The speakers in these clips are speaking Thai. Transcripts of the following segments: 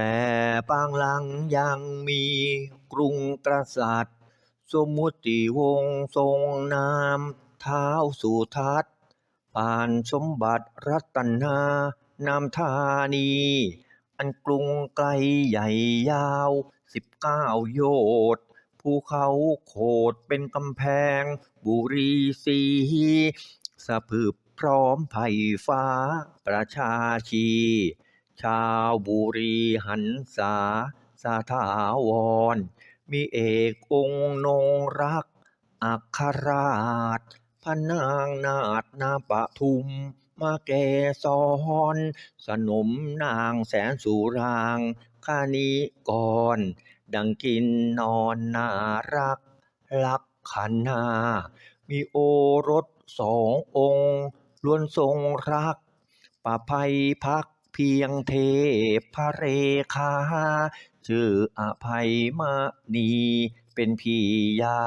แต่ปางหลังยังมีกรุงกษัตริย์ สมุติวงศ์ทรงนามเท้าสุทัศน์ปานสมบัติรัตนานามธานี อันกรุงไกลใหญ่ยาวสิบเก้าโยชน์ภูเขาโขดเป็นกำแพง บุรีสีสะพึบพร้อมไผ่ฟ้าประชาชี ชาวบุรีหันษาสาถาวร มีเอกองค์นงรัก อัครราชพระนางนาถนาปทุมมาแกสอนสนมนางแสนสุรางคานิกร ดังกินนอนน่ารัก ลักขันนา มีโอรสสององค์ล้วนทรงรักปะภัยพัก พียงเทพพระเรขาชื่ออภัยมณีเป็นพี่ยา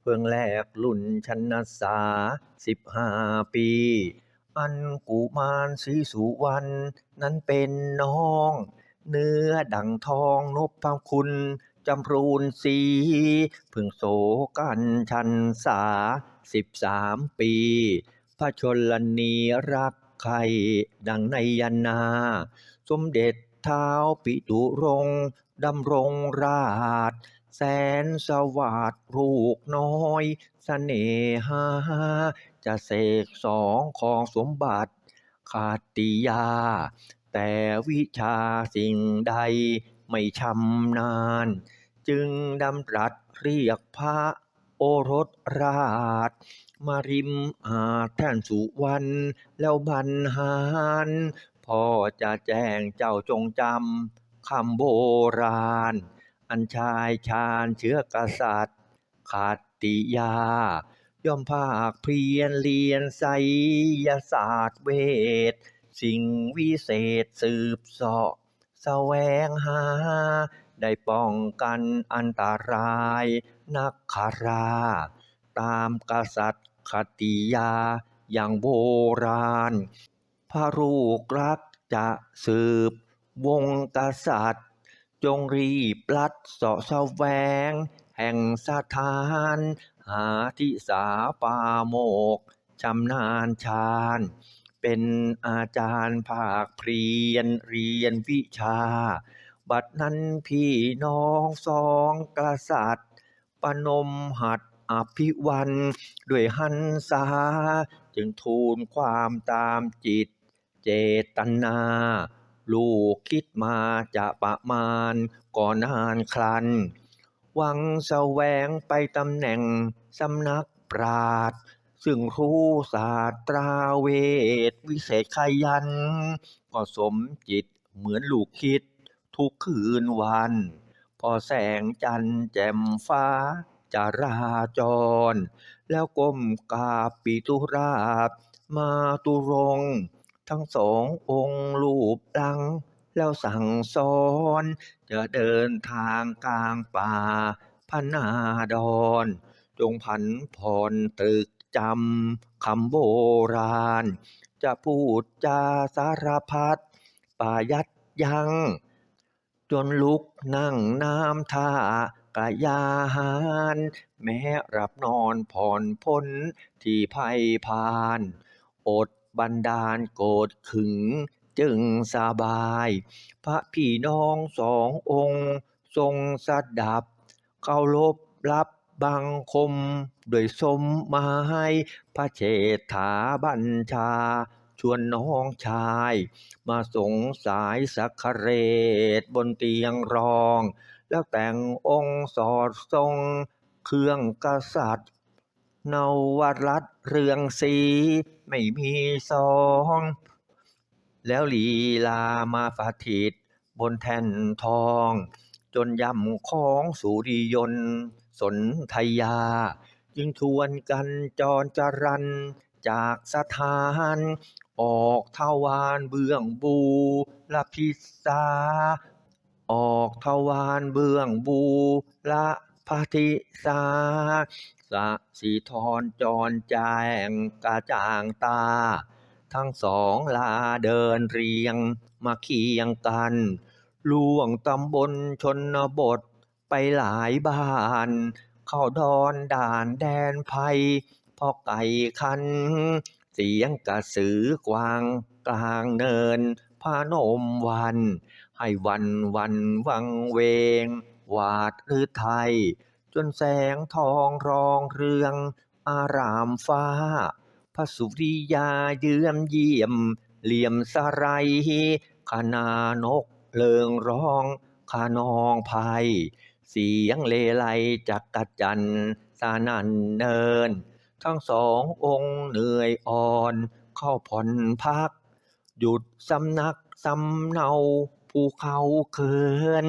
เพิ่งแลกรุ่นชนะสาสิบห้าปี อันกุมารศรีสุวรรณนั้นเป็นน้อง เนื้อดังทองนบพคุณจำรูนสีเพิ่งโสกันชันสาสิบสามปีพระชนนีรัก ใครดังในยนา สมเด็จเท้าปิตุรงดำรงราช แสนสวัสดลูกน้อยสเสน่หา จะเสกสองของสมบัติ ขาดติยา แต่วิชาสิ่งใดไม่ชำนาญ จึงดำรัสเรียกพระ รสราช มาริมอาจแท่นสุวรรณแล้วบรรหารพ่อจะแจ้งเจ้าจงจำคำโบราณ อันชายชาญเชื้อกษัตริย์ขาดติยา ย่อมภาคเพียรเรียนไสยศาสตร์เวท สิ่งวิเศษสืบสาะแสวงหา ได้ป้องกันอันตราย นักคารา ตามกษัตริย์คติยา อย่างโบราณ พระลูกรักจะสืบ วงกษัตริย์ จงรีบลัดเสาะแสวง แห่งสถาน หาที่สาปาโมกชำนาญชาญ เป็นอาจารย์ภาคเพียนเรียนวิชา บัดนั้นพี่น้องสองกษัตริย์ปนมหัดอภิวันด้วยหันษาจึงทูลความตามจิต เจตนา ลูกคิดมาจะประมาณก่อนนานครัน หวังแสวงไปตำแหน่งสำนักปราดซึ่งรู้ศาสตราเวท วิเศษขยัน ก็สมจิตเหมือนลูกคิด ทุกคืนวัน พอแสงจันทร์แจ่มฟ้าจะราจร แล้วก้มกราบปิตุราชมาตุรง ทั้งสององค์รูปดัง แล้วสั่งสอน จะเดินทางกลางป่าพนาดอนจงผันผ่อนตึกจำคำโบราณ จะพูดจาสารพัดป่ายัดยัง จนลุกนั่งน้ำท่ากะยาหารแม้รับนอนผ่อนพ้นที่ภัยพาน อดบันดาลโกรธขึงจึงสบาย พระพี่น้องสององค์ ทรงสดับเคารพรับบังคมด้วยสมหมายพระเชษฐาบัญชา ชวนน้องชาย มาสงสายสักเรศบนเตียงรอง แล้วแต่งองค์สอดทรงเครื่องกษัตริย์นวรัตเรืองสีไม่มีสอง แล้วลีลามาสถิตบนแท่นทอง จนย่ำของสุริยนสนธยา จึงชวนกันจรจรัน จากสถาน ออกทวารเบื้องบูรพิษาออกทวารเบื้องบูรพธิสาสะสีทรจรแจ้งกระจ่างตา ทั้งสองลาเดินเรียงมาเคียงกันล่วงตำบลชนบทไปหลายบ้าน เข้าดอนด่านแดนภัย พ่อไก่คัน เสียงกระสือกวางกลางเนินพานมวัน ให้วันวันวังเวง วาดหรือไทย จนแสงทองรองเรือง อารามฟ้า พระสุริยาเยือมเยี่ยม เหลี่ยมสไรขนานกเลิงร้องขานองภัย เสียงเลไลจักกะจันทร์สานันเนิน ทั้งสององค์เหนื่อยอ่อน เข้าผ่อนพัก หยุดสำนักสำเนาภูเขาเคิน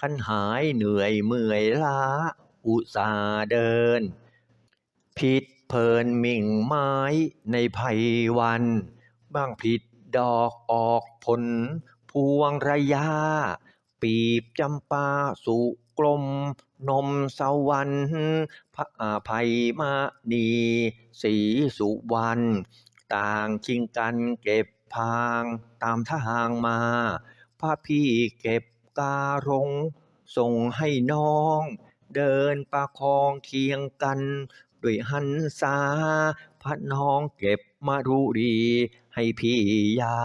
ขันหายเหนื่อยเมื่อยล้า อุตสาห์เดิน ผิดเพลินมิ่งไม้ในภัยวัน บ้างผิดดอกออกผล พวงระยาปีบจำปาสุ กลมนมสวรรค์พระอภัยมานีสีสุวรรณต่างชิงกันเก็บพางตามทางมาพระพี่เก็บการง ส่งให้น้อง เดินประคองเคียงกันด้วยหันษาพระน้องเก็บมารุรีให้พี่ยา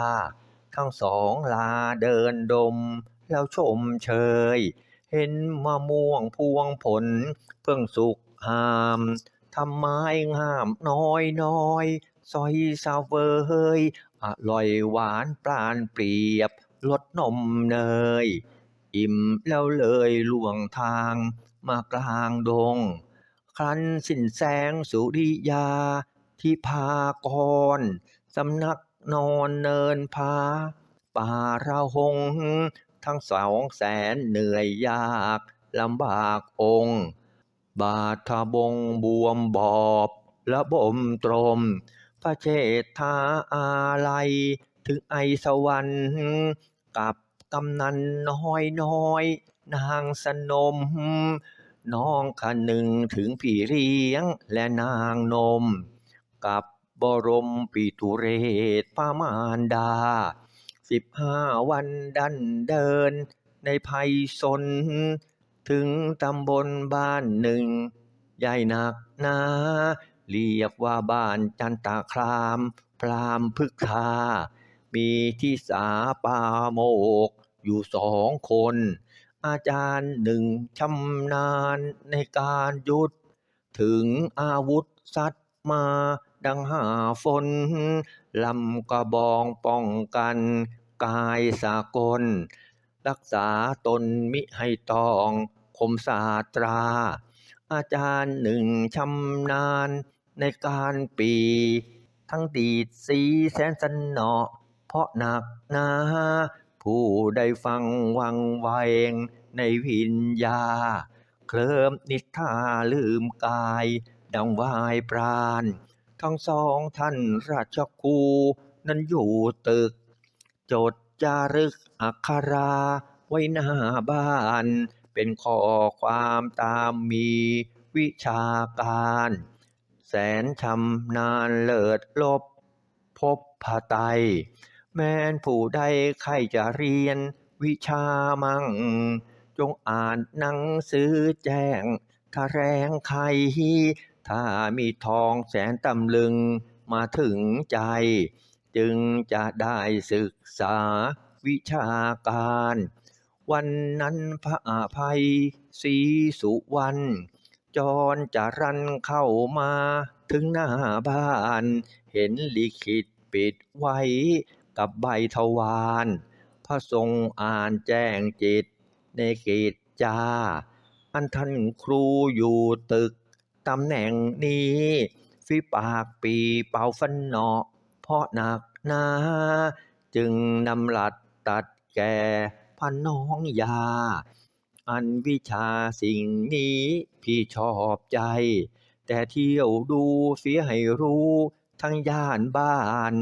ทั้งสองลาเดินดม แล้วชมเชย เห็นมะม่วงพวงผล เพิ่งสุกหามทำไม้งามน้อยน้อยซอยสาวเวยอร่อยหวานปรานเปรียบลดนมเนย อิ่มแล้วเลยล่วงทางมากลางดง ครั้นสิ้นแสงสุริยาที่พากรสำนักนอนเนินพาป่าระหง ทั้งสองแสนเหนื่อยยากลำบากองค์ บาทบงบวมบอบระบ่มตรม พระเชษฐาอาลัย ถึงไอสวรรค์กับกำนันน้อยน้อย นางสนม น้องคันหนึ่งถึงพี่เลี้ยงและนางนม กับบรมปิตุเรศพมารดา สิบห้าวันดันเดิน ในภัยสน ถึงตำบลบ้านหนึ่ง ใหญ่หนักหนาเรียกว่าบ้านจันตาคราม พรามพึกษามีที่สาปาโมก อยู่สองคน อาจารย์หนึ่งชำนาญในการยุทธถึงอาวุธสัตว์มาดังหาฝนลำกระบองป้องกัน กายสากล รักษาตนมิให้ตองคมสาตรา อาจารย์หนึ่งชำนาญในการปี ทั้งดีดสีแสนสนเนาะเพราะหนักหนาผู้ได้ฟังวังไวงในวิญญา เคลิมนิทาลืมกาย ดังวายปราณ ทั้งสองท่านราชคูนั้นอยู่ตึก จดจารึกอักขราไว้หน้าบ้าน เป็นข้อความตามมีวิชาการ แสนชำนาญเลิศลบพบพระไต แม้นผู้ใดใครจะเรียนวิชามั่ง จงอ่านหนังสือแจ้งถ้าแรงใครถ้ามีทองแสนตำลึงมาถึงใจ จึงจะได้ศึกษาวิชาการ วันนั้นพระอาภัยศรีสุวรรณจรจะรันเข้ามาถึงหน้าบ้าน เห็นลิขิตปิดไว้กับใบทวารพระทรงอ่านแจ้งจิตในกิจจา อันท่านครูอยู่ตึกตำแหน่งนี้ฝีปากปีเป่าฟันเนาะ เพราะหนักหนาจึงนำหลัดตัดแก่พันน้องยา อันวิชาสิ่งนี้พี่ชอบใจ แต่เที่ยวดูเสียให้รู้ ทั้งย่านบ้าน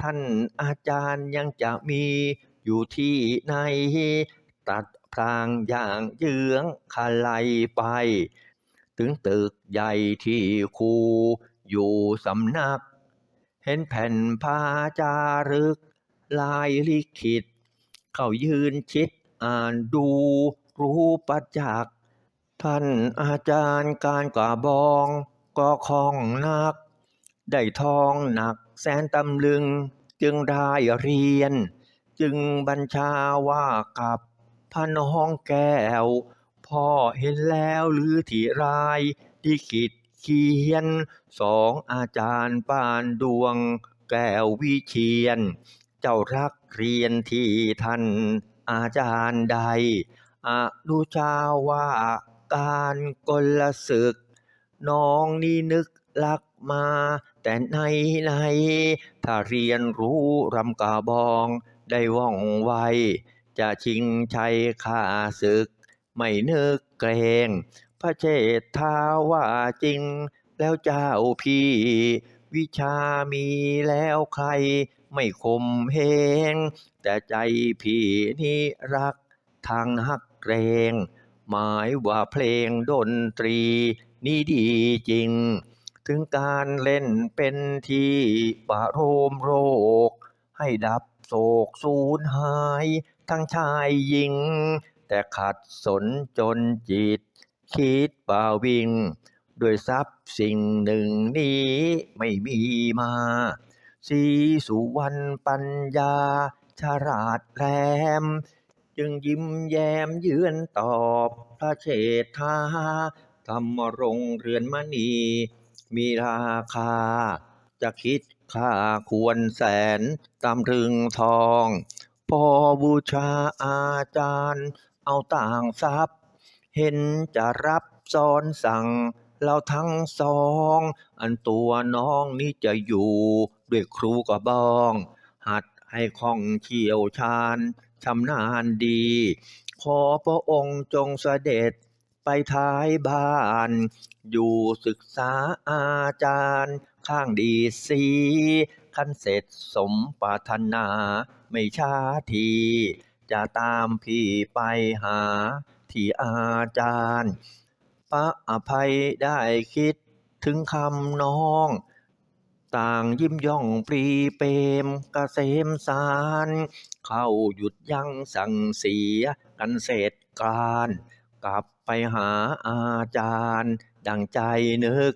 ท่านอาจารย์ยังจะมีอยู่ที่ไหนตัดพรางอย่างเยื้องคาไลไป ถึงตึกใหญ่ที่ครูอยู่สำนัก เห็นแผ่นพาจารึก ลายลิขิต เขายืนชิดอ่านดูรู้ประจักษ์ท่านอาจารย์การกว่าบองก็คองนัก ได้ทองหนักแสนตำลึง จึงได้เรียน จึงบัญชาว่ากับพระน้องแก้ว พ่อเห็นแล้วหรือที่รายที่ขิด เขียนสองอาจารย์ปานดวงแก้ววิเชียน เจ้ารักเรียนที่ท่านอาจารย์ใดอนุชาว่าการกลศึก น้องนี่นึกลักมา แต่ในในถ้าเรียนรู้รำกาบองได้ว่องไว จะชิงชัยข้าศึก ไม่นึกเกรง พระเชษฐาว่าจริง แล้วเจ้าพี่ วิชามีแล้วใคร ไม่คมเหงแต่ใจพี่นี่รักทางนักเกรงหมายว่าเพลงดนตรี นี่ดีจริง ถึงการเล่นเป็นที่ปะโรมโรค ให้ดับโศกสูญหาย ทั้งชายหญิง แต่ขัดสนจนจิต คิดป่าวิงด้วยทรัพย์สิ่งหนึ่งนี้ไม่มีมาสีสุวรรณปัญญาฉลาดแหลม จึงยิ้มแย้มเยือนตอบพระเชษฐาธรรมรงเรือนมณี มีราคา จะคิดค่าควรแสนตามรึงทอง พอบูชาอาจารย์ เอาต่างทรัพย์ เห็นจะรับซ้อนสั่งเราทั้งสอง อันตัวน้องนี่จะอยู่ ด้วยครูกระบอง หัดให้คล่องเชี่ยวชาญชำนาญดี ขอพระองค์จงเสด็จไปท้ายบ้าน อยู่ศึกษาอาจารย์ข้างดีสีขั้นเสร็จสมปรารถนา ไม่ช้าที จะตามพี่ไปหา ที่อาจารย์พระอภัยได้คิดถึงคำน้อง ต่างยิ้มย่องปรีเปรมกเกษมสาร เข้าหยุดยั้งสั่งเสียกันเสร็จการกลับไปหาอาจารย์ ดังใจนึก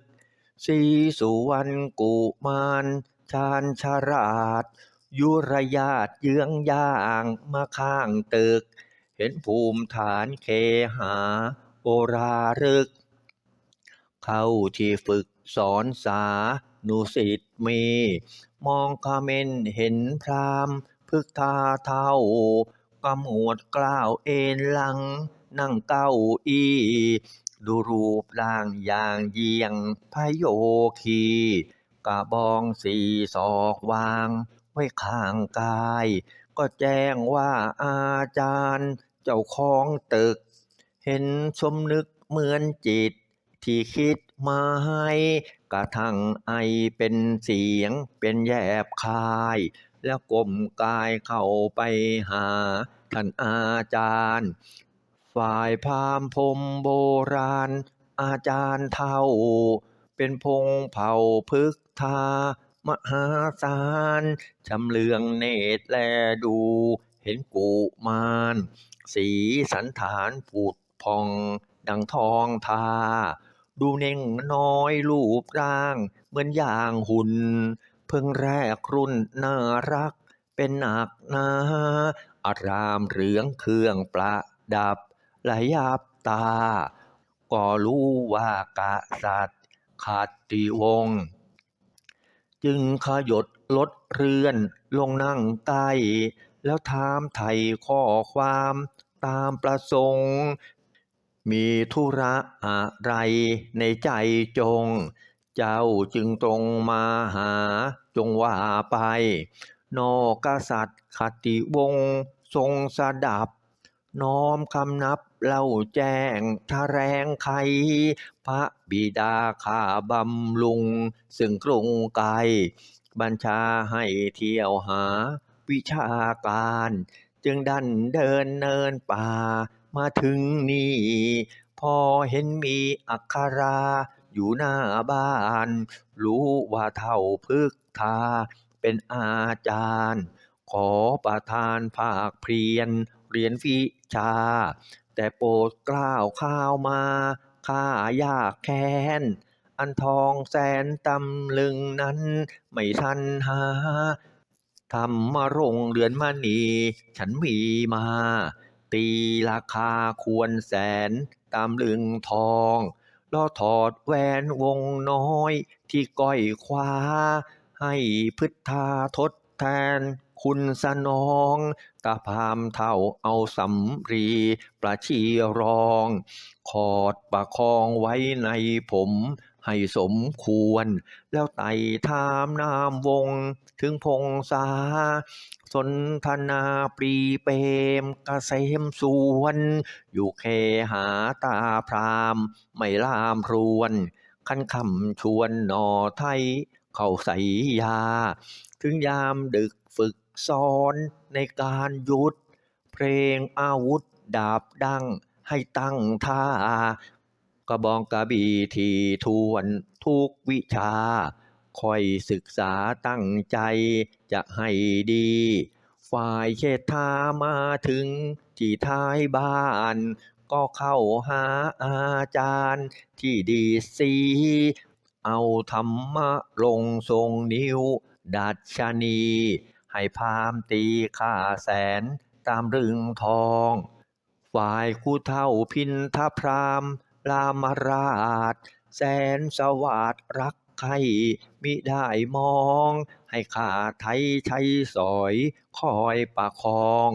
สีสุวรรณกุมารชาญฉลาดยุรยาตเยื้องย่างมาข้างตึก เห็นภูมิฐานเคหาโบรารึก เข้าที่ฝึกสอนสานุสิตมี มองคาเมนเห็นพรามพึกทาเท่ากำหวดกล้าวเอ็นหลัง นั่งเก้าอี้ ดูรูปร่างอย่างเยียงพโยคีกระบองสี่ศอกวาง ไว้ข้างกาย ก็แจ้งว่าอาจารย์ จ้าของตึก เห็นสมนึกเหมือนจิต ที่คิดมาให้กระทั่งไอเป็นเสียงเป็นแยบคาย แล้วก้มกายเข้าไปหา ท่านอาจารย์ ฝ่ายพามพรมโบราณ อาจารย์เท่า เป็นพงเผ่าพึกทามหาศาลชำเลืองเนตรแลดู เห็นกุมารสีสันฐานผุดพองดังทองทา ดูเน่งน้อยรูปร่าง เหมือนอย่างหุ่น เพิ่งแรกรุ่นน่ารัก เป็นหนักนาอารามเหลืองเครื่องประดับระยับตา ก็รู้ว่ากษัตขัตติวง จึงขยดลดเรือนลงนั่งใกล้ แล้วถามไถ่ข้อความตามประสงค์ มีธุระอะไรในใจจง เจ้าจึงตรงมาหาจงว่าไป นอกกษัตริย์ขติวงศ์ทรงสดับ น้อมคำนับเล่าแจ้งทะแรงไขพระบิดาข้าบำรุง ซึ่งกรุงไกลบัญชาให้เที่ยวหา วิชาการ จึงดันเดินเนินป่ามาถึงนี่ พอเห็นมีอักขราอยู่หน้าบ้าน รู้ว่าเท่าพึกทา เป็นอาจารย์ ขอประทานภาคเพียรเรียนวิชา แต่โปรดกล้าวข้าวมาข้ายากแค้น อันทองแสนตำลึงนั้น ไม่ทันหา ธรรมรงเรือนมณี ฉันมีมา ตีราคาควรแสน ตามลึงทองลอถอดแหวนวงน้อย ที่ก้อยคว้า ให้พุทธาทดแทน คุณสนองตาพามเท่าเอาสำรีประชีรอง ขอดประคองไว้ในผม ให้สมควร แล้วไต่ถามนามวง ถึงพงษา สนทนาปรีเปรมกเกษมสวน อยู่เคหาตาพรามไม่ลามรวนขันคำชวนหนอไทย เข้าใส่ยา ถึงยามดึกฝึกซ้อนในการยุด เพลงอาวุธดาบดังให้ตั้งท่า กระบองกระบี่ทีทวนทุกวิชาคอยศึกษาตั้งใจจะให้ดี ฝ่ายเชษฐามาถึงที่ท้ายบ้าน ก็เข้าหาอาจารย์ที่ดีสี เอาธรรมะลงทรงนิ้ว ดัชนี ให้พามตีค่าแสนตามรึงทอง ฝ่ายคู่เท่าพินทพราม รามราช แสนสวัสดรักใครมิได้มอง ให้ข้าไทยใช้สอยคอยประคอง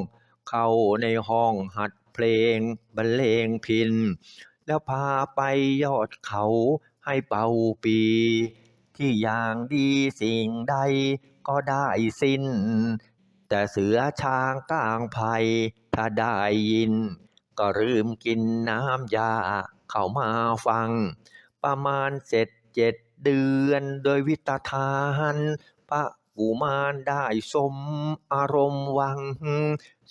เข้าในห้องหัดเพลงบรรเลงพิน แล้วพาไปยอดเขาให้เป่าปี ที่อย่างดีสิ่งใดก็ได้สิ้น แต่เสือช้างก้างไผ่ถ้าได้ยิน ก็ลืมกินน้ำยา เข้ามาฟัง ประมาณเสร็จเจ็ดเดือนโดยวิตาทานพระกุมารได้สมอารมณ์วัง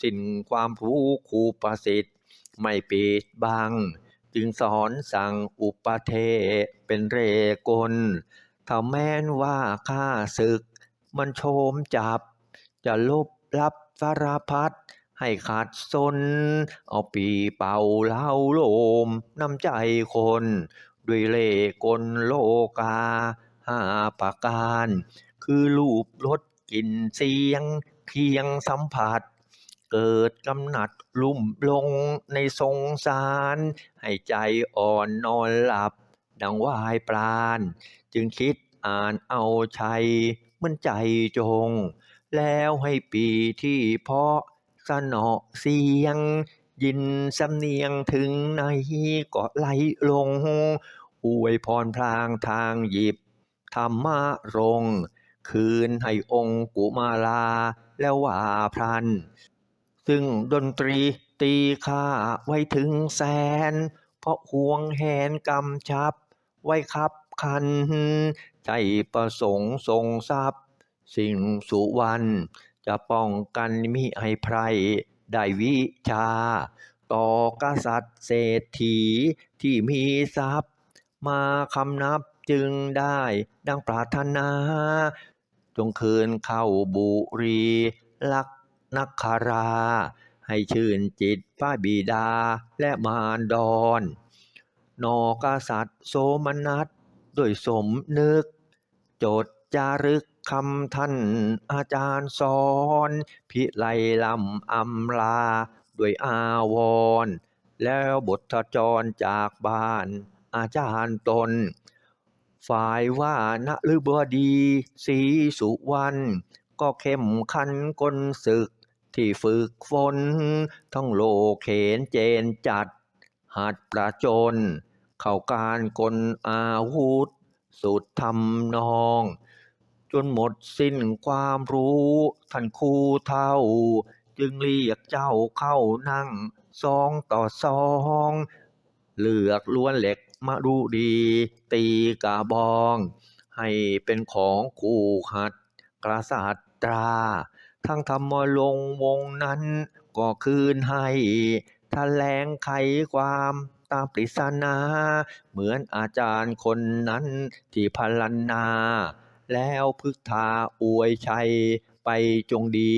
สิ้นความรู้ครูประสิทธิ์ไม่ปิดบัง จึงสอนสั่งอุปเทเป็นเรกลถ้าแม้นว่าข้าศึก มันโชมจับ จะลบลับสารพัด ให้ขาดสน เอาปีเป่าเล่าโลมน้ำใจคน ด้วยเล่กลโลกาห้าประการ คือรูปรสกลิ่นเสียง เพียงสัมผัส เกิดกำหนัดลุ่มลงในสงสาร ให้ใจอ่อนนอนหลับ ดังวายปราณ จึงคิดอ่านเอาชัยมือนใจจง แล้วให้ปีที่เพาะ สนอเสียง ยินสำเนียงถึงไหนก็ไหลลง อวยพรพลางทางหยิบ ธรรมะรงคืนให้องค์กุมาลาแล้วว่าพรัน ซึ่งดนตรีตีค่าไว้ถึงแสน เพราะห่วงแหนกำชับ ไว้คับคัน ใจประสงค์ทรงทรัพย์ สิ่งสุวรรณ จะป้องกันมิให้ไพรได้วิชา ต่อกษัตริย์เศรษฐีที่มีทรัพย์ มาคำนับจึงได้ดังปรารถนา จงคืนเข้าบุรี ลักนักคารา ให้ชื่นจิตพระบิดาและมารดอนนอกษัตริย์โสมนัสด้วยสมนึกจด จารึกคำท่านอาจารย์สอน พิไลลำอำลา ด้วยอาวร แล้วบทจรจากบ้านอาจารย์ตน ฝ่ายว่านฤบดีศรีสุวรรณก็เข้มขันกลศึกที่ฝึกฝนทั้งโลเขนเจนจัด หัดประจน เข้าการกลอาวุธ สุดทำนอง จนหมดสิ้นความรู้ท่านครูเท่า จึงเรียกเจ้าเข้านั่งสองต่อสองเลือกล้วนเหล็กมาดูดี ตีกาบอง ให้เป็นของคู่หัดกษัตรา ทั้งธรรมลงวงนั้นก็คืนให้แถลงไขความตามปริศนา เหมือนอาจารย์คนนั้นที่พลันนา แล้วพึกษาอวยชัยไปจงดี